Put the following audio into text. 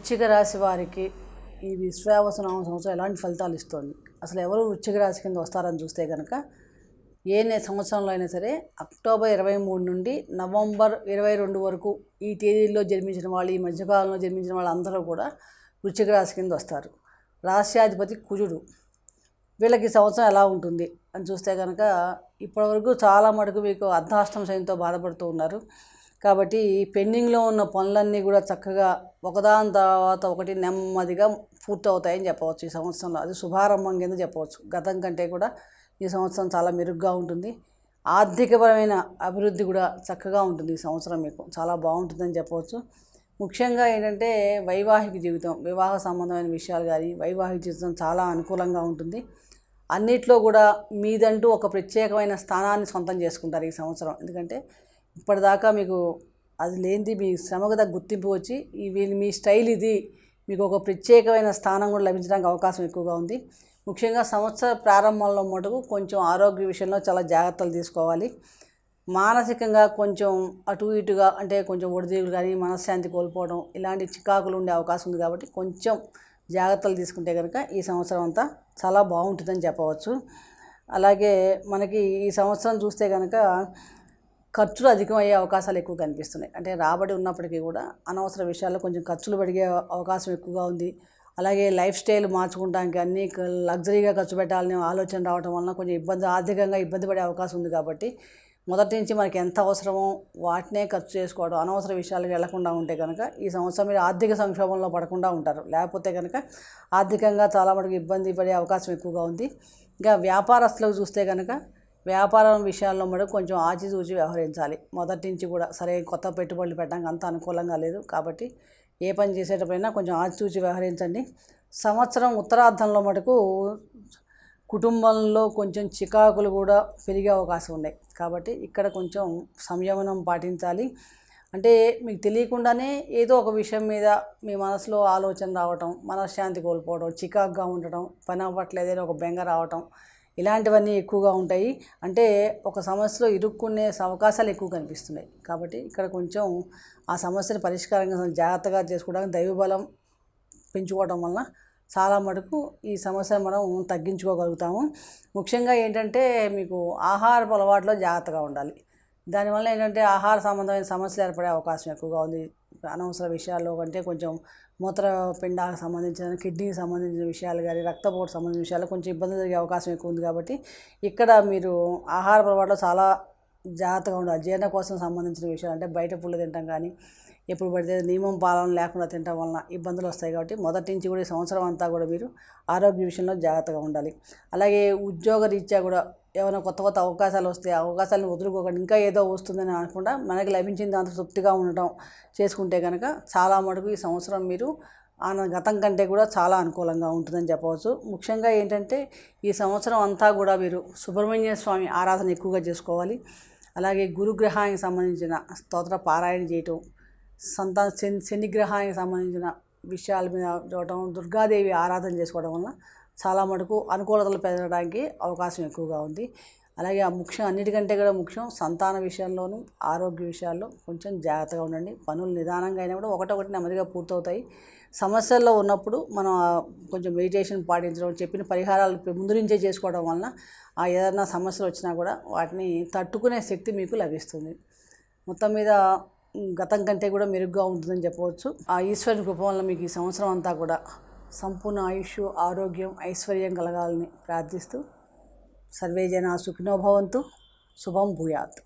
వృశ్చిక రాశి వారికి ఈ విశ్వావసనామ సంవత్సరం ఎలాంటి ఫలితాలు ఇస్తుంది? అసలు ఎవరు వృశ్చిక రాశి కింద వస్తారని చూస్తే కనుక ఏ సంవత్సరంలో అయినా సరే అక్టోబర్ ఇరవై మూడు నుండి నవంబర్ ఇరవై రెండు వరకు ఈ తేదీల్లో జన్మించిన వాళ్ళు ఈ మధ్యకాలంలో జన్మించిన వాళ్ళందరూ కూడా వృశ్చిక రాశి కింద వస్తారు. రాశ్యాధిపతి కుజుడు. వీళ్ళకి సంవత్సరం ఎలా ఉంటుంది అని చూస్తే కనుక ఇప్పటివరకు చాలా మటుకు మీకు అర్ధాష్టమ శనితో బాధపడుతూ ఉన్నారు. కాబట్టి పెండింగ్లో ఉన్న పనులన్నీ కూడా చక్కగా ఒకదాని తర్వాత ఒకటి నెమ్మదిగా పూర్తవుతాయని చెప్పవచ్చు ఈ సంవత్సరంలో. అది శుభారంభం కింద చెప్పవచ్చు. గతం కంటే కూడా ఈ సంవత్సరం చాలా మెరుగ్గా ఉంటుంది. ఆర్థికపరమైన అభివృద్ధి కూడా చక్కగా ఉంటుంది ఈ సంవత్సరం మీకు. చాలా బాగుంటుందని చెప్పవచ్చు. ముఖ్యంగా ఏంటంటే వైవాహిక జీవితం వివాహ సంబంధమైన విషయాలు కానీ వైవాహిక జీవితం చాలా అనుకూలంగా ఉంటుంది. అన్నిట్లో కూడా మీదంటూ ఒక ప్రత్యేకమైన స్థానాన్ని సొంతం చేసుకుంటారు ఈ సంవత్సరం. ఎందుకంటే ఇప్పటిదాకా మీకు అది లేనిది మీ శ్రమకు తగ్గ గుర్తింపు వచ్చి ఇవి వీ- మీ స్టైల్ ఇది. మీకు ఒక ప్రత్యేకమైన స్థానం కూడా లభించడానికి అవకాశం ఎక్కువగా ఉంది. ముఖ్యంగా సంవత్సర ప్రారంభంలో మటుకు కొంచెం ఆరోగ్య విషయంలో చాలా జాగ్రత్తలు తీసుకోవాలి. మానసికంగా కొంచెం అటు ఇటుగా అంటే కొంచెం ఒడిదీగులు కానీ మనశ్శాంతి కోల్పోవడం ఇలాంటి చికాకులు ఉండే అవకాశం ఉంది కాబట్టి కొంచెం జాగ్రత్తలు తీసుకుంటే కనుక ఈ సంవత్సరం అంతా చాలా బాగుంటుందని చెప్పవచ్చు. అలాగే మనకి ఈ సంవత్సరం చూస్తే కనుక ఖర్చులు అధికమయ్యే అవకాశాలు ఎక్కువ కనిపిస్తున్నాయి. అంటే రాబడి ఉన్నప్పటికీ కూడా అనవసర విషయాల్లో కొంచెం ఖర్చులు పడిగే అవకాశం ఎక్కువగా ఉంది. అలాగే లైఫ్ స్టైల్ మార్చుకుంటానికి అన్ని లగ్జరీగా ఖర్చు పెట్టాలని ఆలోచన రావడం వలన కొంచెం ఇబ్బంది ఆర్థికంగా ఇబ్బంది పడే అవకాశం ఉంది కాబట్టి మొదటి నుంచి మనకి ఎంత అవసరమో వాటినే ఖర్చు చేసుకోవడం అనవసర విషయాలకు వెళ్ళకుండా ఉంటే కనుక ఈ సంవత్సరం మీరు ఆర్థిక సంక్షోభంలో పడకుండా ఉంటారు. లేకపోతే కనుక ఆర్థికంగా చాలా మటుకు ఇబ్బంది పడే అవకాశం ఎక్కువగా ఉంది. ఇంకా వ్యాపారస్తులకు చూస్తే కనుక వ్యాపారం విషయాల్లో మటుకు కొంచెం ఆచితూచి వ్యవహరించాలి. మొదటి నుంచి కూడా సరే కొత్త పెట్టుబడులు పెట్టడానికి అంత అనుకూలంగా లేదు కాబట్టి ఏ పని చేసేటప్పుడైనా కొంచెం ఆచితూచి వ్యవహరించండి. సంవత్సరం ఉత్తరార్ధంలో మటుకు కుటుంబంలో కొంచెం చికాకులు కూడా పెరిగే అవకాశం ఉన్నాయి. కాబట్టి ఇక్కడ కొంచెం సంయమనం పాటించాలి. అంటే మీకు తెలియకుండానే ఏదో ఒక విషయం మీద మీ మనసులో ఆలోచన రావటం మనశ్శాంతి కోల్పోవడం చికాకుగా ఉండటం పని అవ్వట్లేదని ఒక బెంగ రావటం ఇలాంటివన్నీ ఎక్కువగా ఉంటాయి. అంటే ఒక సమస్యలో ఇరుక్కునే అవకాశాలు ఎక్కువ కనిపిస్తున్నాయి. కాబట్టి ఇక్కడ కొంచెం ఆ సమస్యను పరిష్కారంగా జాగ్రత్తగా చేసుకోవడానికి దైవబలం పెంచుకోవడం వలన చాలా మటుకు ఈ సమస్యను మనం తగ్గించుకోగలుగుతాము. ముఖ్యంగా ఏంటంటే మీకు ఆహారపు అలవాట్లో జాగ్రత్తగా ఉండాలి. దానివల్ల ఏంటంటే ఆహార సంబంధమైన సమస్యలు ఏర్పడే అవకాశం ఎక్కువగా ఉంది. అనవసర విషయాల్లో కంటే కొంచెం మూత్రపిండాలకు సంబంధించిన కిడ్నీకి సంబంధించిన విషయాలు కానీ రక్తపోటు సంబంధించిన విషయాలు కొంచెం ఇబ్బంది జరిగే అవకాశం ఎక్కువ ఉంది కాబట్టి ఇక్కడ మీరు ఆహార పొరపాట్లు చాలా జాగ్రత్తగా ఉండాలి. జీర్ణ కోసం సంబంధించిన విషయాలు అంటే బయట పుల్ల తింటాం కానీ ఎప్పుడు పడితే నియమం పాలన లేకుండా తినడం వలన ఇబ్బందులు వస్తాయి కాబట్టి మొదటి నుంచి కూడా ఈ సంవత్సరం అంతా కూడా మీరు ఆరోగ్య విషయంలో జాగ్రత్తగా ఉండాలి. అలాగే ఉద్యోగ రీత్యా కూడా ఏమైనా కొత్త కొత్త అవకాశాలు వస్తే అవకాశాలను వదులుకోకండి. ఇంకా ఏదో వస్తుందని అనుకుండా మనకి లభించిన దాంతో తృప్తిగా ఉండటం చేసుకుంటే కనుక చాలా మటుకు ఈ సంవత్సరం మీరు గతం కంటే కూడా చాలా అనుకూలంగా ఉంటుందని చెప్పవచ్చు. ముఖ్యంగా ఏంటంటే ఈ సంవత్సరం అంతా కూడా మీరు సుబ్రహ్మణ్య స్వామి ఆరాధన ఎక్కువగా చేసుకోవాలి. అలాగే గురుగ్రహానికి సంబంధించిన స్తోత్ర పారాయణ చేయటం సంతాన శని శనిగ్రహానికి సంబంధించిన విషయాల మీద చూడటం దుర్గాదేవి ఆరాధన చేసుకోవడం వల్ల చాలా మటుకు అనుకూలతలు పెరగడానికి అవకాశం ఎక్కువగా ఉంది. అలాగే ఆ ముఖ్యం అన్నిటికంటే కూడా ముఖ్యం సంతాన విషయంలోనూ ఆరోగ్య విషయాల్లో కొంచెం జాగ్రత్తగా ఉండండి. పనులు నిదానంగా అయినా కూడా ఒకటొకటి నెమ్మదిగా పూర్తవుతాయి. సమస్యల్లో ఉన్నప్పుడు మనం కొంచెం మెడిటేషన్ పాటించడం చెప్పిన పరిహారాలు ముందు నుంచే చేసుకోవడం వలన ఆ ఏదైనా సమస్యలు వచ్చినా కూడా వాటిని తట్టుకునే శక్తి మీకు లభిస్తుంది. మొత్తం మీద గతం కంటే కూడా మెరుగ్గా ఉంటుందని చెప్పవచ్చు. ఆ ఈశ్వరుని కృప వల్ల మీకు ఈ సంవత్సరం అంతా కూడా సంపూర్ణ ఆయుష్ ఆరోగ్యం ఐశ్వర్యం కలగాలని ప్రార్థిస్తూ సర్వే జనా సుఖినో భవంతు శుభం భూయాత్.